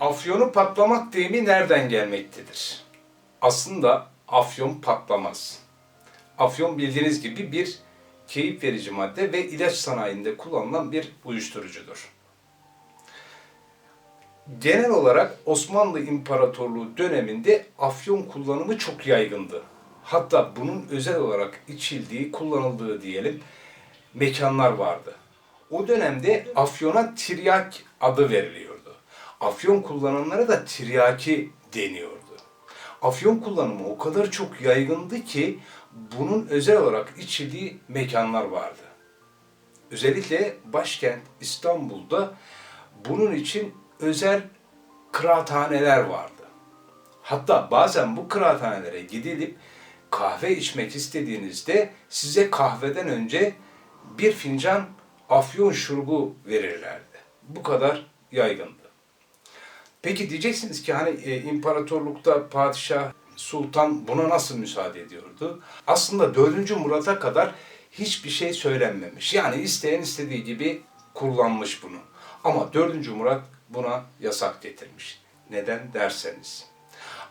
Afyonu patlamak deyimi nereden gelmektedir? Aslında afyon patlamaz. Afyon bildiğiniz gibi bir keyif verici madde ve ilaç sanayinde kullanılan bir uyuşturucudur. Genel olarak Osmanlı İmparatorluğu döneminde afyon kullanımı çok yaygındı. Hatta bunun özel olarak içildiği, kullanıldığı diyelim mekanlar vardı. O dönemde afyona tiryak adı veriliyordu. Afyon kullananlara da tiryaki deniyordu. Afyon kullanımı o kadar çok yaygındı ki bunun özel olarak içildiği mekanlar vardı. Özellikle başkent İstanbul'da bunun için özel kıraathaneler vardı. Hatta bazen bu kıraathanelere gidilip kahve içmek istediğinizde size kahveden önce bir fincan afyon şurubu verirlerdi. Bu kadar yaygındı. Peki diyeceksiniz ki hani e, imparatorlukta padişah, sultan buna nasıl müsaade ediyordu? Aslında 4. Murat'a kadar hiçbir şey söylenmemiş. Yani isteyen istediği gibi kullanmış bunu. Ama 4. Murat buna yasak getirmiş. Neden derseniz.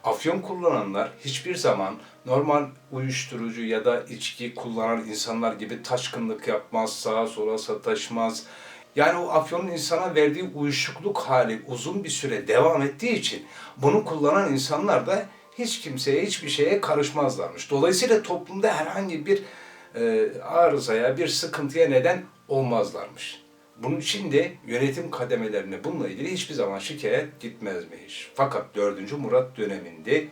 Afyon kullananlar hiçbir zaman normal uyuşturucu ya da içki kullanan insanlar gibi taşkınlık yapmaz, sağa sola sataşmaz. Yani o afyonun insana verdiği uyuşukluk hali uzun bir süre devam ettiği için bunu kullanan insanlar da hiç kimseye hiçbir şeye karışmazlarmış. Dolayısıyla toplumda herhangi bir e, arızaya, bir sıkıntıya neden olmazlarmış. Bunun için de yönetim kademelerine bununla ilgili hiçbir zaman şikayet gitmezmiş. Fakat 4. Murat döneminde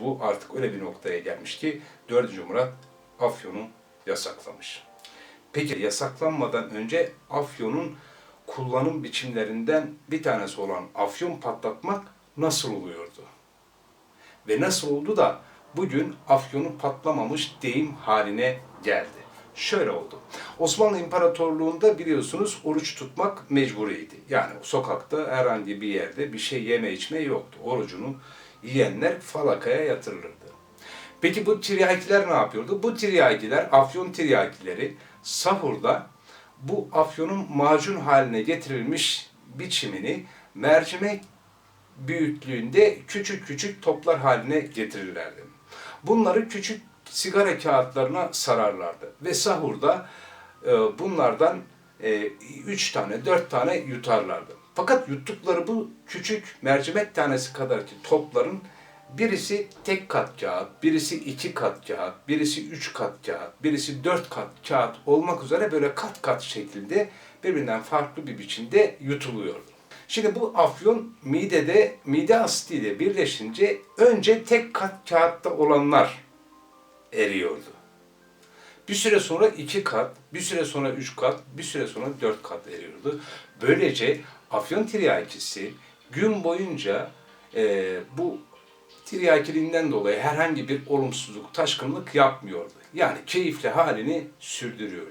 bu artık öyle bir noktaya gelmiş ki 4. Murat Afyon'u yasaklamış. Peki yasaklanmadan önce Afyon'un kullanım biçimlerinden bir tanesi olan afyon patlatmak nasıl oluyordu? Ve nasıl oldu da bugün afyonu patlamamış deyim haline geldi? Şöyle oldu. Osmanlı İmparatorluğu'nda biliyorsunuz oruç tutmak mecburiydi. Yani sokakta herhangi bir yerde bir şey yeme içme yoktu. Orucunu yiyenler falakaya yatırılırdı. Peki bu tiryakiler ne yapıyordu? Bu tiryakiler, afyon tiryakileri sahurda bu afyonun macun haline getirilmiş biçimini mercimek büyüklüğünde küçük küçük toplar haline getirirlerdi. Bunları küçük sigara kağıtlarına sararlardı ve sahurda e, bunlardan e, üç tane, dört tane yutarlardı. Fakat yuttukları bu küçük mercimek tanesi kadarki topların birisi tek kat kağıt, birisi iki kat kağıt, birisi üç kat kağıt, birisi dört kat kağıt olmak üzere böyle kat kat şekilde birbirinden farklı bir biçimde yutuluyordu. Şimdi bu afyon midede, mide asitiyle birleşince önce tek kat kağıtta olanlar eriyordu. Bir süre sonra iki kat, bir süre sonra üç kat, bir süre sonra dört kat eriyordu. Böylece afyon tiryakisi gün boyunca e, bu tiryakiliğinden dolayı herhangi bir olumsuzluk, taşkınlık yapmıyordu. Yani keyifli halini sürdürüyordu.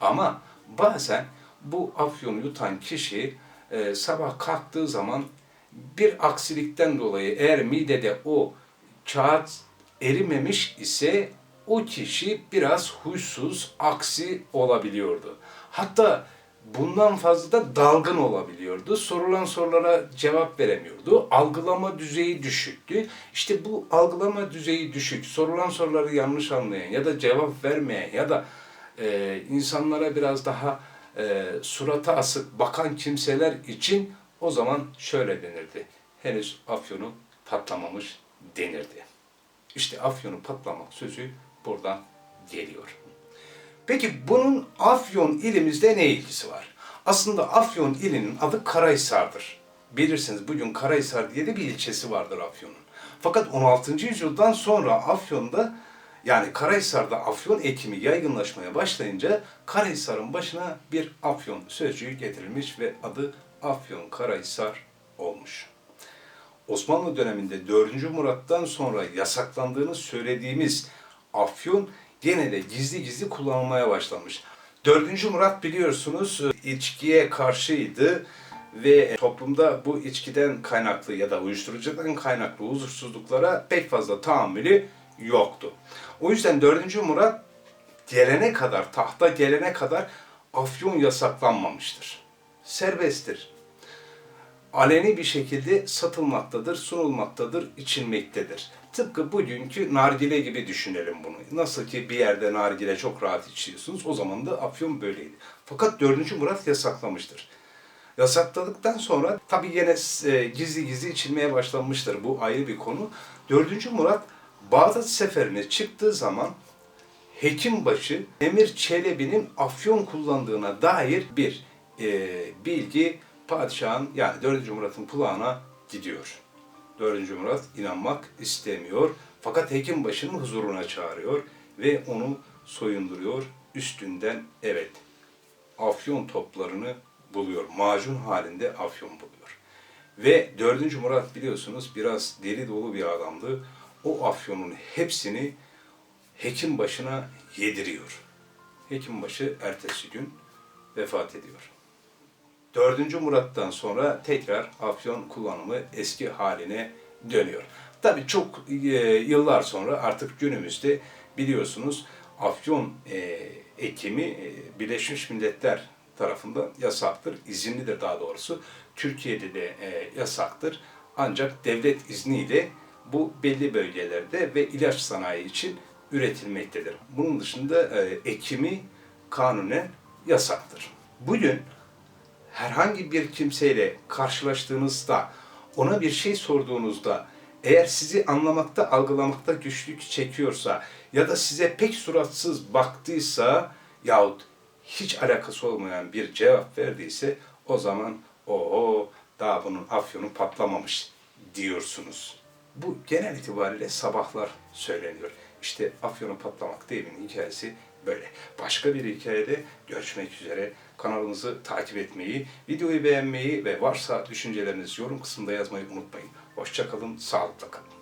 Ama bazen bu afyonu yutan kişi e, sabah kalktığı zaman bir aksilikten dolayı eğer midede o kağıt erimemiş ise o kişi biraz huysuz, aksi olabiliyordu. Hatta bundan fazla da dalgın olabiliyordu. Sorulan sorulara cevap veremiyordu. Algılama düzeyi düşüktü. İşte bu algılama düzeyi düşük, sorulan soruları yanlış anlayan ya da cevap vermeyen ya da e, insanlara biraz daha e, surata asık bakan kimseler için o zaman şöyle denirdi. Henüz afyonu patlamamış denirdi. İşte afyonu patlamak sözü buradan geliyor. Peki bunun Afyon ilimizde ne ilgisi var? Aslında Afyon ilinin adı Karahisar'dır. Bilirsiniz bugün Karahisar diye de bir ilçesi vardır Afyon'un. Fakat 16. yüzyıldan sonra Afyon'da yani Karahisar'da afyon ekimi yaygınlaşmaya başlayınca Karahisar'ın başına bir afyon sözcüğü getirilmiş ve adı Afyon Karahisar olmuş. Osmanlı döneminde 4. Murat'tan sonra yasaklandığını söylediğimiz afyon gene de gizli gizli kullanılmaya başlamış. 4. Murat biliyorsunuz içkiye karşıydı ve toplumda bu içkiden kaynaklı ya da uyuşturucudan kaynaklı huzursuzluklara pek fazla tahammülü yoktu. O yüzden 4. Murat gelene kadar, tahta gelene kadar afyon yasaklanmamıştır. Serbesttir. aleni bir şekilde satılmaktadır, sunulmaktadır, içilmektedir. Tıpkı bugünkü nargile gibi düşünelim bunu. Nasıl ki bir yerde nargile çok rahat içiyorsunuz, o zaman da afyon böyleydi. Fakat 4. Murat yasaklamıştır. Yasakladıktan sonra tabi yine e, gizli gizli içilmeye başlanmıştır. Bu ayrı bir konu. 4. Murat Bağdat seferine çıktığı zaman Hekimbaşı Emir Çelebi'nin afyon kullandığına dair bir e, bilgi padişahın yani 4. Murat'ın kulağına gidiyor. 4. Murat inanmak istemiyor. Fakat Hekimbaşı'nın huzuruna çağırıyor ve onu soyunduruyor. Üstünden evet afyon toplarını buluyor. Macun halinde afyon buluyor. Ve 4. Murat biliyorsunuz biraz deli dolu bir adamdı. O afyonun hepsini hekim başına yediriyor. Hekimbaşı ertesi gün vefat ediyor. 4. Murat'tan sonra tekrar afyon kullanımı eski haline dönüyor. Tabii çok e, yıllar sonra artık günümüzde biliyorsunuz afyon e, ekimi e, Birleşmiş Milletler tarafından yasaktır, izinlidir daha doğrusu. Türkiye'de de e, yasaktır. Ancak devlet izniyle bu belli bölgelerde ve ilaç sanayi için üretilmektedir. Bunun dışında e, ekimi kanunen yasaktır. Bugün herhangi bir kimseyle karşılaştığınızda, ona bir şey sorduğunuzda, eğer sizi anlamakta, algılamakta güçlük çekiyorsa ya da size pek suratsız baktıysa yahut hiç alakası olmayan bir cevap verdiyse o zaman oho daha bunun afyonu patlamamış diyorsunuz. Bu genel itibariyle sabahlar söyleniyor. İşte afyonu patlamak devimin hikayesi böyle. Başka bir hikayede görüşmek üzere. Kanalımızı takip etmeyi, videoyu beğenmeyi ve varsa düşüncelerinizi yorum kısmında yazmayı unutmayın. Hoşçakalın, sağlıkla kalın.